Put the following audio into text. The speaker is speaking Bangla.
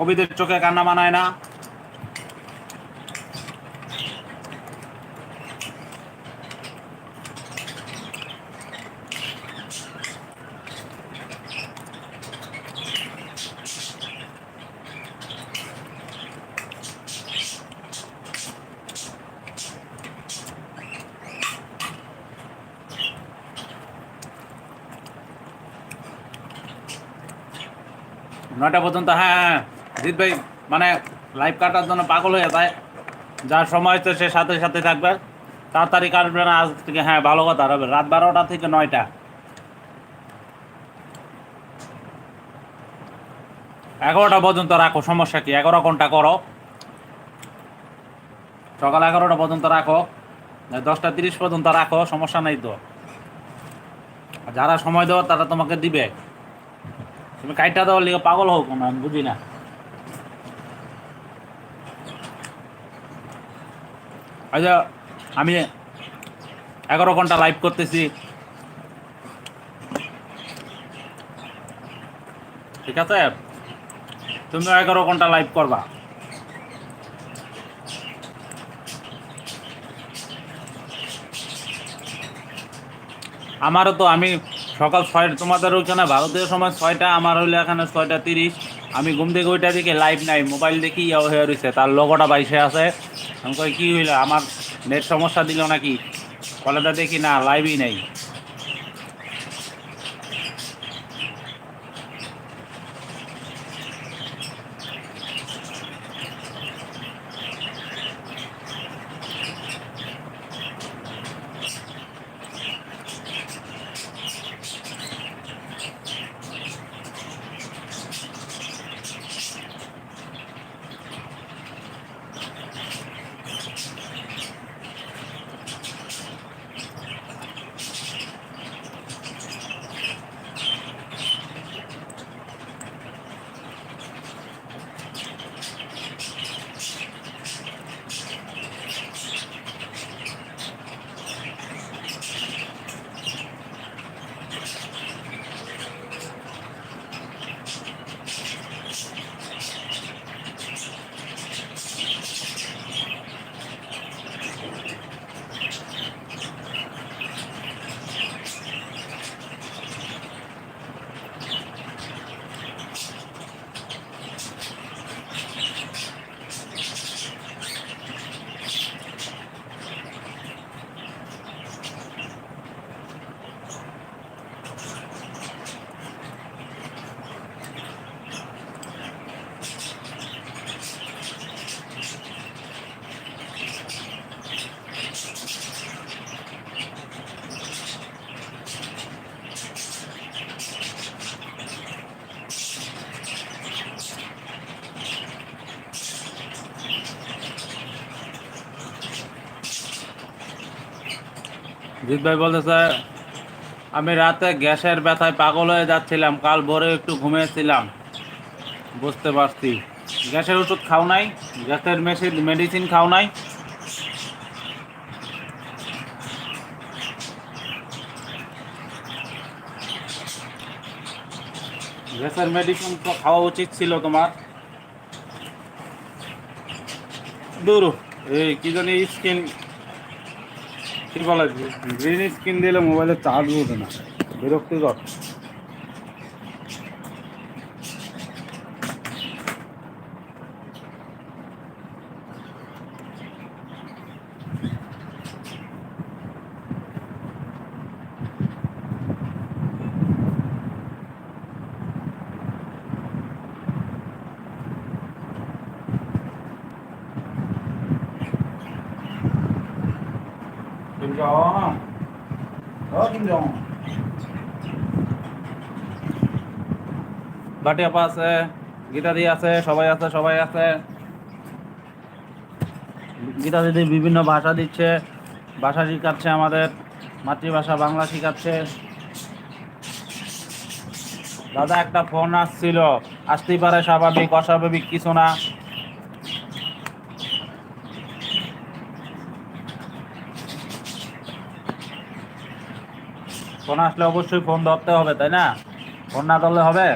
কবিদের চোখে কান্না মানায় না। নয়টা পর্যন্ত হ্যাঁ হ্যাঁ। জিৎ ভাই মানে লাইভ কাটার জন্য পাগল হয়ে যায়। যার সময় হচ্ছে সে সাথে সাথে থাকবে। তাড়াতাড়ি কাটবে না, আজ থেকে হ্যাঁ ভালো কথা হবে। রাত বারোটা থেকে নয়টা। এগারোটা পর্যন্ত রাখো, সমস্যা কি? এগারো ঘণ্টা করো। সকাল এগারোটা পর্যন্ত রাখো। দশটা তিরিশ পর্যন্ত রাখো, সমস্যা নাই তো। যারা সময় দেওয়ার, তারা তোমাকে দিবে। তুমি কাইটা দেওয়ার লিগে পাগল হোক আমি বুঝি না। আচ্ছা আমি এগারো ঘণ্টা লাইভ করতেছি। ঠিক আছে? তুমিও এগারো ঘণ্টা লাইভ করবা। আমারও তো, আমি সকাল ছয় তোমাদের ওইখানে ভারতীয় সময় ছয়টা, আমার হইলে এখানে ছয়টা তিরিশ। আমি ঘুম থেকে ওইটা দিকে লাইভ নাই মোবাইল দেখি ইয়া হয়ে রয়েছে তার লগোটা বাইশে আছে। আমি কই কী হইল? আমার নেট সমস্যা দিল নাকি? কলেটা দেখি না লাইভই নেই। জিৎ ভাই বলতেছে, আমি রাতে গ্যাসের ব্যথায় পাগল হয়ে যাচ্ছিলাম, কাল ভোরে একটু ঘুমিয়েছিলাম। বুঝতে পারছি। গ্যাসের ওষুধ খাও নাই, গ্যাসের মেশিন, মেডিসিন খাও নাই। গ্যাসের মেডিসিন তো খাওয়া উচিত ছিল তোমার। দূর, এই কি জানি স্কিন কি বলে গ্রিন স্ক্রিন দিলে মোবাইলে চার্জ উঠে না। বিরক্তিকর Kim Jong Đó, Kim Jong বাটি আপা আছে, গীতা দি আছে, সবাই আছে সবাই আছে। গীতা দিদি বিভিন্ন ভাষা দিচ্ছে, ভাষা শিখাচ্ছে আমাদের, মাতৃভাষা বাংলা শিখাচ্ছে। দাদা, একটা ফোন আসছিল, আসতেই পারে স্বাভাবিক, অস্বাভাবিক, কিছু না। ফোন আসলে অবশ্যই ফোন ধরতে হবে তাই না? ফোন না ধরলে হবে?